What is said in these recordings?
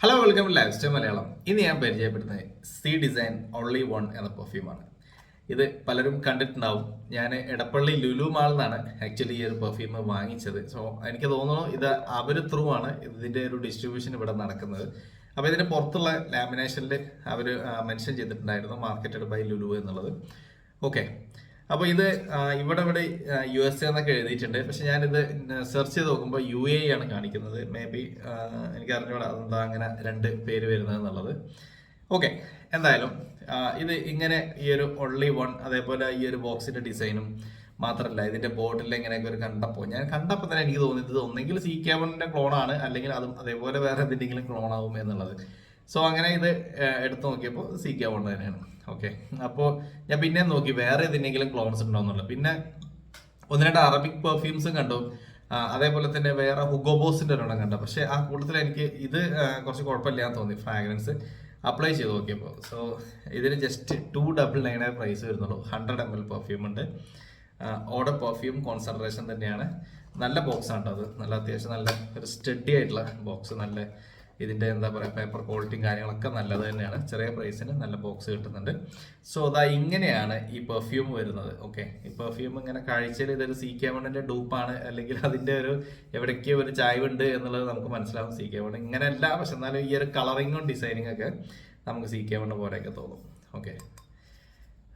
Hello welcome lifestyle Malayalam ഇന്ന് ഞാൻ പരിചയപ്പെടുന്നത് സി ഡിസൈൻ ഓൺലി വൺ എന്ന പെർഫ്യൂമാണ് ഇത് പലരും കണ്ടിട്ടുണ്ടാവും. ഞാൻ എടപ്പള്ളി ലുലു മാളിൽ ആക്ച്വലി ഈ ഒരു പെർഫ്യൂം വാങ്ങിച്ചത്. സോ എനിക്ക് തോന്നുന്നു ഇത് അവർ ത്രൂ ആണ്. ഇതിന്റെ ഒരു ഡിസ്ട്രിബ്യൂഷൻ ഇവിടെ നടക്കുന്നത്. അപ്പോൾ ഇതിന്റെ പുറത്തുള്ള ലാമിനേഷനിൽ അവർ മെൻഷൻ ചെയ്തിട്ടുണ്ടായിരുന്നു മാർക്കറ്റഡ് ബൈ ലുലു എന്നുള്ളത്. ഓക്കെ അപ്പോൾ ഇത് ഇവിടെ ഇവിടെ യു എസ് എ എന്നൊക്കെ എഴുതിയിട്ടുണ്ട്. പക്ഷെ ഞാനിത് സെർച്ച് ചെയ്ത് നോക്കുമ്പോൾ യു എ ആണ് കാണിക്കുന്നത്. മേ ബി എനിക്ക് അറിഞ്ഞൂടാ അതെന്താ അങ്ങനെ രണ്ട് പേര് വരുന്നത് എന്നുള്ളത് ഓക്കെ എന്തായാലും ഇത് ഇങ്ങനെ ഈ ഒരു ഒൺലി വൺ അതേപോലെ ഈ ഒരു ബോക്സിന്റെ ഡിസൈനും മാത്രമല്ല ഇതിന്റെ ബോട്ടിൽ ഇങ്ങനെയൊക്കെ ഒരു കണ്ടപ്പോൾ ഞാൻ കണ്ടപ്പോൾ തന്നെ എനിക്ക് തോന്നിയത് ഒന്നെങ്കിൽ സി കേബിളിന്റെ ക്ലോണാണ് അല്ലെങ്കിൽ അതും അതേപോലെ വേറെ എന്തെങ്കിലും ക്ലോണാവും എന്നുള്ളത്. സോ അങ്ങനെ ഇത് എടുത്തു നോക്കിയപ്പോൾ സി കെ വൺ തന്നെയാണ്. ഓക്കെ അപ്പോൾ ഞാൻ പിന്നെ നോക്കി. വേറെ ഏതെങ്കിലും ക്ലോൺസ് ഉണ്ടോ എന്നുള്ളത്. പിന്നെ ഒന്ന് രണ്ട് അറബിക് പെർഫ്യൂംസും കണ്ടു. അതേപോലെ തന്നെ വേറെ ഹുഗോബോസിന്റെ ഒരെണ്ണം കണ്ടു. പക്ഷെ ആ കൂട്ടത്തിൽ എനിക്ക് ഇത് കുറച്ച് കുഴപ്പമില്ലാന്ന് തോന്നി ഫ്രാഗ്രൻസ് അപ്ലൈ ചെയ്ത് നോക്കിയപ്പോൾ സോ ഇതിന് ജസ്റ്റ് ടു ഡബിൾ നയനായ പ്രൈസ് വരുന്നുള്ളൂ. ഹൺഡ്രഡ് എം എൽ പെർഫ്യൂം ഉണ്ട്. ഓർഡർ പെർഫ്യൂം കോൺസെൻട്രേഷൻ തന്നെയാണ്. നല്ല ബോക്സ് ആണ് അത്. നല്ല അത്യാവശ്യം നല്ല ഒരു സ്റ്റഡി ആയിട്ടുള്ള ബോക്സ് നല്ല ഇതിന്റെ എന്താ പറയുക പേപ്പർ ക്വാളിറ്റിയും കാര്യങ്ങളൊക്കെ നല്ലത് തന്നെയാണ്. ചെറിയ പ്രൈസിന് നല്ല ബോക്സ് കിട്ടുന്നുണ്ട്. സോ അതാ ഇങ്ങനെയാണ് ഈ പെർഫ്യൂം വരുന്നത്. ഓക്കെ ഈ പെർഫ്യൂം ഇങ്ങനെ കാഴ്ചയിൽ ഇതൊരു സി കെ വണ്ണിന്റെ ഡൂപ്പാണ് അല്ലെങ്കിൽ അതിന്റെ ഒരു എവിടേക്കോ ഒരു ചായവുണ്ട് എന്നുള്ളത് നമുക്ക് മനസ്സിലാവും. സി കെ ഇങ്ങനെ ഇങ്ങനെയല്ല. പക്ഷെ എന്നാലും ഈ ഒരു കളറിങ്ങും ഡിസൈനിങ് ഒക്കെ നമുക്ക് സി കെ വണ്ണ് പോലെയൊക്കെ തോന്നും. ഓക്കെ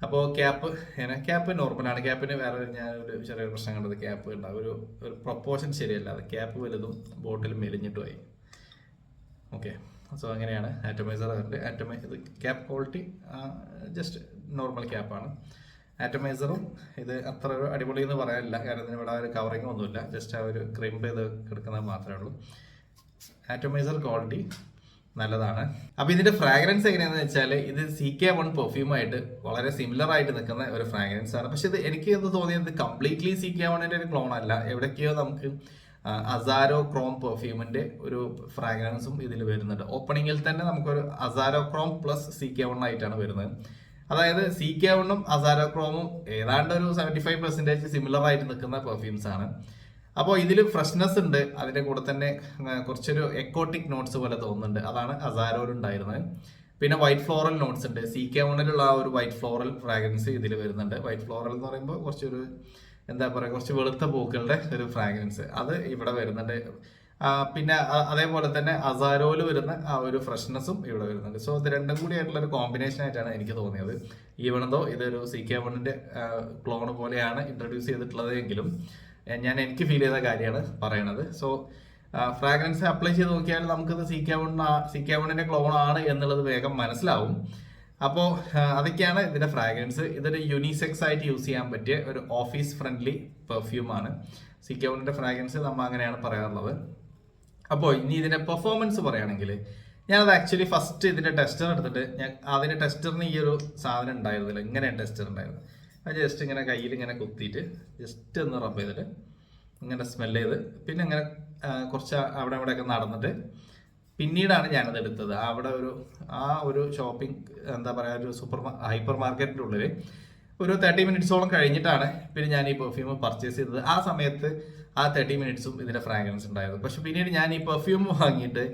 അപ്പോൾ ക്യാപ്പ് ക്യാപ്പ് നോർമലാണ് ക്യാപ്പിന് വേറെ ഞാനൊരു ചെറിയൊരു പ്രശ്നം കണ്ടത്. ക്യാപ്പ് ഉണ്ടാവും ഒരു ഒരു പ്രൊപ്പോർഷൻ ശരിയല്ല. അത് ക്യാപ്പ് വലുതും ബോട്ടിൽ മെലിഞ്ഞിട്ടുമായി ഓക്കെ സോ അങ്ങനെയാണ്. ആറ്റമൈസർ അതിന്റെ. ആറ്റമൈ ഇത് ക്യാപ്പ് ക്വാളിറ്റി ജസ്റ്റ് നോർമൽ ക്യാപ്പാണ് ആറ്റമൈസറും ഇത് അത്ര ഒരു അടിപൊളി എന്ന് പറയാനില്ല. കാരണം ഇതിന് ഇവിടെ ഒരു കവറിങ് ഒന്നുമില്ല. ജസ്റ്റ് ആ ഒരു ക്രിമ്പ് ചെയ്ത് കിടക്കുന്നത് മാത്രമേ ഉള്ളൂ. ആറ്റമൈസർ ക്വാളിറ്റി നല്ലതാണ്. അപ്പോൾ ഇതിന്റെ ഫ്രാഗ്രൻസ് എങ്ങനെയാണെന്ന് വെച്ചാൽ ഇത് സി കെ വൺ പെർഫ്യൂമായിട്ട് വളരെ സിമിലർ ആയിട്ട് നിൽക്കുന്ന ഒരു ഫ്രാഗ്രൻസ് ആണ്. പക്ഷെ ഇത് എനിക്ക് എന്ന് തോന്നിയത്? കംപ്ലീറ്റ്ലി സി കെ വണ്ണിന്റെ ഒരു ക്ലോൺ അല്ല. എവിടേക്കോ നമുക്ക് അസാരോ ക്രോം പെർഫ്യൂമിന്റെ ഒരു ഫ്രാഗ്രൻസും ഇതിൽ വരുന്നുണ്ട്. ഓപ്പണിങ്ങിൽ തന്നെ നമുക്കൊരു Azzaro chrome plus C K one ആയിട്ടാണ് വരുന്നത്. അതായത് സി കെ വണ്ണും അസാരോ ക്രോമും ഏതാണ്ട് ഒരു സെവന്റി ഫൈവ് പെർസെന്റേജ് സിമിലർ ആയിട്ട് നിൽക്കുന്ന പെർഫ്യൂംസ് ആണ്. അപ്പോൾ ഇതിൽ ഫ്രഷ്നെസ് ഉണ്ട്. അതിന്റെ കൂടെ തന്നെ കുറച്ചൊരു എക്കോട്ടിക് നോട്ട്സ് പോലെ തോന്നുന്നുണ്ട്. അതാണ് അസാരോയിലുണ്ടായിരുന്നത് പിന്നെ വൈറ്റ് ഫ്ലോറൽ നോട്ട്സ് ഉണ്ട്. സി കെ വണ്ണിലുള്ള ആ ഒരു വൈറ്റ് ഫ്ലോറൽ ഫ്രാഗ്രൻസ് ഇതിൽ വരുന്നുണ്ട്. വൈറ്റ് ഫ്ലോറൽ എന്ന് പറയുമ്പോൾ കുറച്ചൊരു എന്താ പറയുക കുറച്ച് വെളുത്ത പൂക്കളുടെ ഒരു ഫ്രാഗ്രൻസ് അത് ഇവിടെ വരുന്നുണ്ട്. പിന്നെ അതേപോലെ തന്നെ അസാരോയിൽ വരുന്ന ആ ഒരു ഫ്രഷ്നെസ്സും ഇവിടെ വരുന്നുണ്ട്. സോ ഇത് രണ്ടും കൂടി ആയിട്ടുള്ള ഒരു കോമ്പിനേഷൻ ആയിട്ടാണ് എനിക്ക് തോന്നിയത്. ഈവണെന്തോ ഇതൊരു സി കെ വണ്ണിന്റെ ക്ലോൺ പോലെയാണ് ഇൻട്രൊഡ്യൂസ് ചെയ്തിട്ടുള്ളത് എങ്കിലും ഞാൻ എനിക്ക് ഫീൽ ചെയ്ത കാര്യമാണ് പറയണത്. സോ ഫ്രാഗ്രൻസ് അപ്ലൈ ചെയ്ത് നോക്കിയാൽ നമുക്കിത് C K one C K വണ്ണിന്റെ ക്ലോൺ ആണ് എന്നുള്ളത് വേഗം മനസ്സിലാവും. അപ്പോൾ അതൊക്കെയാണ് ഇതിന്റെ ഫ്രാഗ്രൻസ് ഇതൊരു യൂണിസെക്സ് ആയിട്ട് യൂസ് ചെയ്യാൻ പറ്റിയ ഒരു ഓഫീസ് ഫ്രണ്ട്ലി പെർഫ്യൂമാണ് സി കെ വണ്ണിന്റെ ഫ്രാഗ്രൻസ് നമ്മൾ അങ്ങനെയാണ് പറയാറുള്ളത്. അപ്പോൾ ഇനി ഇതിന്റെ പെർഫോമൻസ് പറയുകയാണെങ്കിൽ ഞാനത് ആക്ച്വലി ഫസ്റ്റ് ഇതിന്റെ ടെസ്റ്റർ എടുത്തിട്ട് ഞാൻ അതിന്റെ ടെസ്റ്ററിന് ഈ ഒരു സാധനം ഉണ്ടായിരുന്നില്ല. ഇങ്ങനെയാണ് ടെസ്റ്റർ ഉണ്ടായിരുന്നത്. അത് ജസ്റ്റ് ഇങ്ങനെ കയ്യിൽ ഇങ്ങനെ കുത്തിയിട്ട് ജസ്റ്റ് ഒന്ന് റബ്ബ് ചെയ്തിട്ട് ഇങ്ങനെ സ്മെല്ല് ചെയ്ത് പിന്നെ ഇങ്ങനെ കുറച്ച് അവിടെ ഇവിടെയൊക്കെ നടന്നിട്ട് പിന്നീടാണ് ഞാനത് എടുത്തത്. അവിടെ ഒരു ആ ഒരു ഷോപ്പിംഗ് എന്താ പറയുക ഒരു സൂപ്പർ ഹൈപ്പർ മാർക്കറ്റിന്റെ ഉള്ളിൽ ഒരു തേർട്ടി മിനിറ്റ്സോളം കഴിഞ്ഞിട്ടാണ് പിന്നെ ഞാൻ ഈ പെർഫ്യൂം പർച്ചേസ് ചെയ്തത്. ആ സമയത്ത് ആ തേർട്ടി മിനിറ്റ്സും ഇതിന്റെ ഫ്രാഗ്രൻസ് ഉണ്ടായിരുന്നു. പക്ഷെ പിന്നീട് ഞാൻ ഈ പെർഫ്യൂം വാങ്ങിയിട്ട്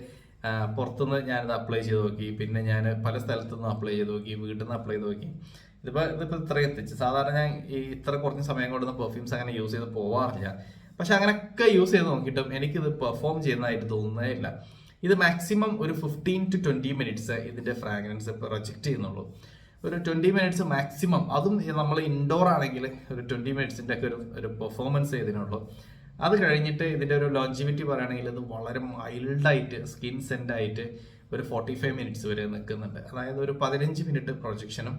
പുറത്തുനിന്ന് ഞാനിത് അപ്ലൈ ചെയ്ത് നോക്കി. പിന്നെ ഞാൻ പല സ്ഥലത്തുനിന്ന് അപ്ലൈ ചെയ്ത് നോക്കി വീട്ടിൽ നിന്ന് അപ്ലൈ ചെയ്ത് നോക്കി. ഇതിപ്പോൾ ഇതിപ്പോൾ ഇത്രയും എത്തിച്ച്. സാധാരണ ഞാൻ ഈ ഇത്ര കുറഞ്ഞ സമയം കൊണ്ടൊന്നും പെർഫ്യൂംസ് അങ്ങനെ യൂസ് ചെയ്ത് പോവാറില്ല. പക്ഷെ അങ്ങനെയൊക്കെ യൂസ് ചെയ്ത് നോക്കിയിട്ടും എനിക്കിത് പെർഫോം ചെയ്യുന്നതായിട്ട് തോന്നുന്നേ ഇല്ല. ഇത് മാക്സിമം ഒരു ഫിഫ്റ്റീൻ ടു ട്വന്റി മിനിറ്റ്സ് ഇതിന്റെ ഫ്രാഗ്രൻസ് പ്രൊജക്റ്റ് ചെയ്യുന്നുള്ളൂ. ഒരു ട്വന്റി മിനിറ്റ്സ് മാക്സിമം അതും നമ്മൾ ഇൻഡോർ ആണെങ്കിൽ ഒരു ട്വന്റി മിനിറ്റ്സിന്റെ ഒക്കെ ഒരു ഒരു പെർഫോമൻസ് ഇതിനുള്ളൂ അത് കഴിഞ്ഞിട്ട് ഇതിന്റെ ഒരു ലോഞ്ചിവിറ്റി പറയുകയാണെങ്കിൽ ഇത് വളരെ മൈൽഡായിട്ട് സ്കിൻ സെന്റ് ആയിട്ട് ഒരു ഫോർട്ടി ഫൈവ് മിനിറ്റ്സ് വരെ നിൽക്കുന്നുണ്ട്. അതായത് ഒരു പതിനഞ്ച് മിനിറ്റ് പ്രൊജക്ഷനും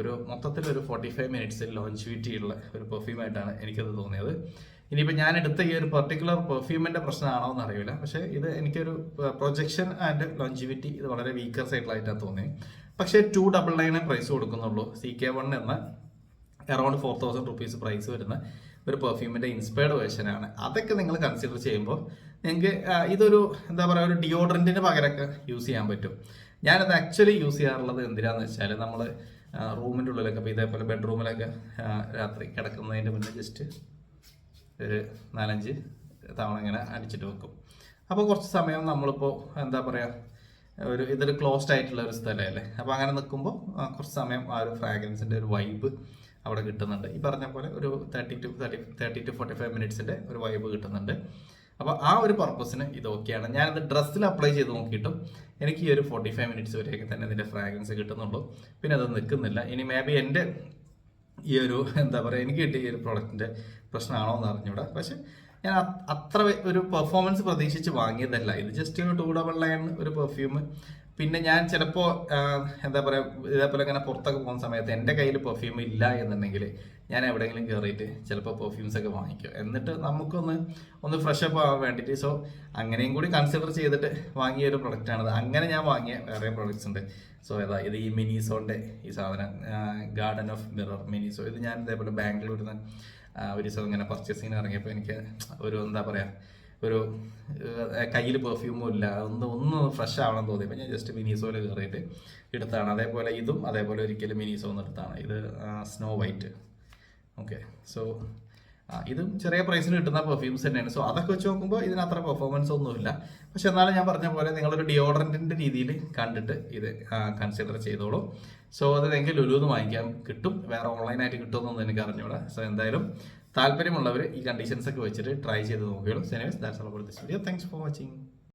ഒരു മൊത്തത്തിൽ ഒരു ഫോർട്ടി ഫൈവ് മിനിറ്റ്സ് ലോഞ്ചിവിറ്റി ഉള്ള ഒരു പെർഫ്യൂമായിട്ടാണ് എനിക്കത് തോന്നിയത്. ഇനിയിപ്പോൾ ഞാൻ എടുത്ത ഈ ഒരു പെർട്ടിക്കുലർ പെർഫ്യൂമിന്റെ പ്രശ്നമാണോ എന്ന് അറിയില്ല. പക്ഷേ ഇത് എനിക്കൊരു പ്രൊജക്ഷൻ ആൻഡ് ലോഞ്ചിവിറ്റി ഇത് വളരെ വീക്കർ സൈഡിലായിട്ടാണ് തോന്നി പക്ഷേ ടു ഡബിൾ നയനെ പ്രൈസ് കൊടുക്കുന്നുള്ളൂ. സി കെ വൺ എന്ന around four thousand rupees price വരുന്ന ഒരു പെർഫ്യൂമിന്റെ ഇൻസ്പയർഡ് വേർഷനാണ് അതൊക്കെ നിങ്ങൾ കൺസിഡർ ചെയ്യുമ്പോൾ നിങ്ങൾക്ക് ഇതൊരു എന്താ പറയുക ഒരു ഡിയോഡ്രന്റിന് പകരമൊക്കെ യൂസ് ചെയ്യാൻ പറ്റും. ഞാനത് ആക്ച്വലി യൂസ് ചെയ്യാറുള്ളത് എന്തിനാന്ന് വെച്ചാൽ നമ്മൾ റൂമിന്റെ ഉള്ളിലൊക്കെ ഇപ്പോൾ ഇതേപോലെ ബെഡ്റൂമിലൊക്കെ രാത്രി കിടക്കുന്നതിന്റെ മുന്നേ ജസ്റ്റ് ഒരു നാലഞ്ച് തവണ ഇങ്ങനെ അടിച്ചിട്ട് വെക്കും. അപ്പോൾ കുറച്ച് സമയം നമ്മളിപ്പോൾ എന്താ പറയുക ഒരു ഇതൊരു ക്ലോസ്ഡ് ആയിട്ടുള്ള ഒരു സ്ഥലമല്ലേ അപ്പോൾ അങ്ങനെ നിൽക്കുമ്പോൾ കുറച്ച് സമയം ആ ഒരു ഫ്രാഗ്രൻസിന്റെ ഒരു വൈബ് അവിടെ കിട്ടുന്നുണ്ട്. ഈ പറഞ്ഞ പോലെ ഒരു thirty to thirty thirty to forty five മിനിറ്റ്സിന്റെ ഒരു വൈബ് കിട്ടുന്നുണ്ട്. അപ്പോൾ ആ ഒരു പർപ്പസിന് ഇത് ഓക്കെയാണ് ഞാനത് ഡ്രസ്സിൽ അപ്ലൈ ചെയ്ത് നോക്കിയിട്ടും എനിക്ക് ഈ ഒരു ഫോർട്ടി ഫൈവ് മിനിറ്റ്സ് വരെയൊക്കെ തന്നെ ഇതിന്റെ ഫ്രാഗ്രൻസ് കിട്ടുന്നുള്ളൂ. പിന്നെ അത് നിൽക്കുന്നില്ല ഇനി മേ ബി എന്റെ ഈ ഒരു എന്താ പറയുക എനിക്ക് കിട്ടിയ ഈ ഒരു പ്രൊഡക്റ്റിന്റെ പ്രശ്നമാണോ എന്ന് അറിഞ്ഞൂടാ പക്ഷെ ഞാൻ അത് അത്ര ഒരു പെർഫോമൻസ് പ്രതീക്ഷിച്ച് വാങ്ങിയതല്ല. ഇത് ജസ്റ്റ് ഒരു ടൂ ഡബിൾ ലൈൻ ഒരു പെർഫ്യൂം പിന്നെ ഞാൻ ചിലപ്പോൾ എന്താ പറയുക ഇതേപോലെ ഇങ്ങനെ പുറത്തൊക്കെ പോകുന്ന സമയത്ത് എന്റെ കയ്യിൽ പെർഫ്യൂം ഇല്ല എന്നുണ്ടെങ്കിൽ ഞാൻ എവിടെയെങ്കിലും കയറിയിട്ട് ചിലപ്പോൾ പെർഫ്യൂംസ് ഒക്കെ വാങ്ങിക്കും. എന്നിട്ട് നമുക്കൊന്ന് ഒന്ന് ഫ്രഷ് അപ്പ് ആവാൻ വേണ്ടിയിട്ട് സോ അങ്ങനെയും കൂടി കൺസിഡർ ചെയ്തിട്ട് വാങ്ങിയ ഒരു പ്രൊഡക്റ്റാണിത് അങ്ങനെ ഞാൻ വാങ്ങിയ വേറെ പ്രൊഡക്ട്സ് ഉണ്ട്. സോ ഏതാ ഇത് ഈ മിനിസോന്റെ ഈ സാധനം ഗാർഡൻ ഓഫ് മിറർ മിനിസോ. ഇത് ഞാൻ ഇതേപോലെ ബാംഗ്ലൂരിൽ നിന്ന് ഒരു ദിവസം ഇങ്ങനെ പർച്ചേസിങ്ങിന് ഇറങ്ങിയപ്പോൾ എനിക്ക് ഒരു എന്താ പറയുക ഒരു കയ്യിൽ പെർഫ്യൂമും ഇല്ല. ഒന്ന് ഒന്ന് ഫ്രഷ് ആവണം തോന്നിയപ്പോൾ ഞാൻ ജസ്റ്റ് മിനിസോയിൽ കയറിയിട്ട് എടുത്താണ്. അതേപോലെ ഇതും അതേപോലെ ഒരിക്കലും മിനിസോ എന്ന് എടുത്താണ്. ഇത് സ്നോ വൈറ്റ് ഓക്കെ സോ ഇതും ചെറിയ പ്രൈസിന് കിട്ടുന്ന പെർഫ്യൂംസ് തന്നെയാണ്. സോ അതൊക്കെ വെച്ച് നോക്കുമ്പോൾ ഇതിന് അത്ര പെർഫോമൻസ് ഒന്നുമില്ല. പക്ഷെ എന്നാലും ഞാൻ പറഞ്ഞ പോലെ നിങ്ങളൊരു ഡിയോഡറന്റിന്റെ രീതിയിൽ കണ്ടിട്ട് ഇത് കൺസിഡർ ചെയ്തോളൂ. സോ അത് നിങ്ങൾക്ക് ലുലുന്ന് വാങ്ങിക്കാൻ കിട്ടും. വേറെ ഓൺലൈനായിട്ട് കിട്ടുമെന്നൊന്നും എനിക്ക് അറിഞ്ഞൂടാ. സോ എന്തായാലും താല്പര്യമുള്ളവർ ഈ കണ്ടീഷൻസ് ഒക്കെ വെച്ചിട്ട് ട്രൈ ചെയ്ത് നോക്കിയോളൂ സെനിവേസ് that's all for this video thanks for watching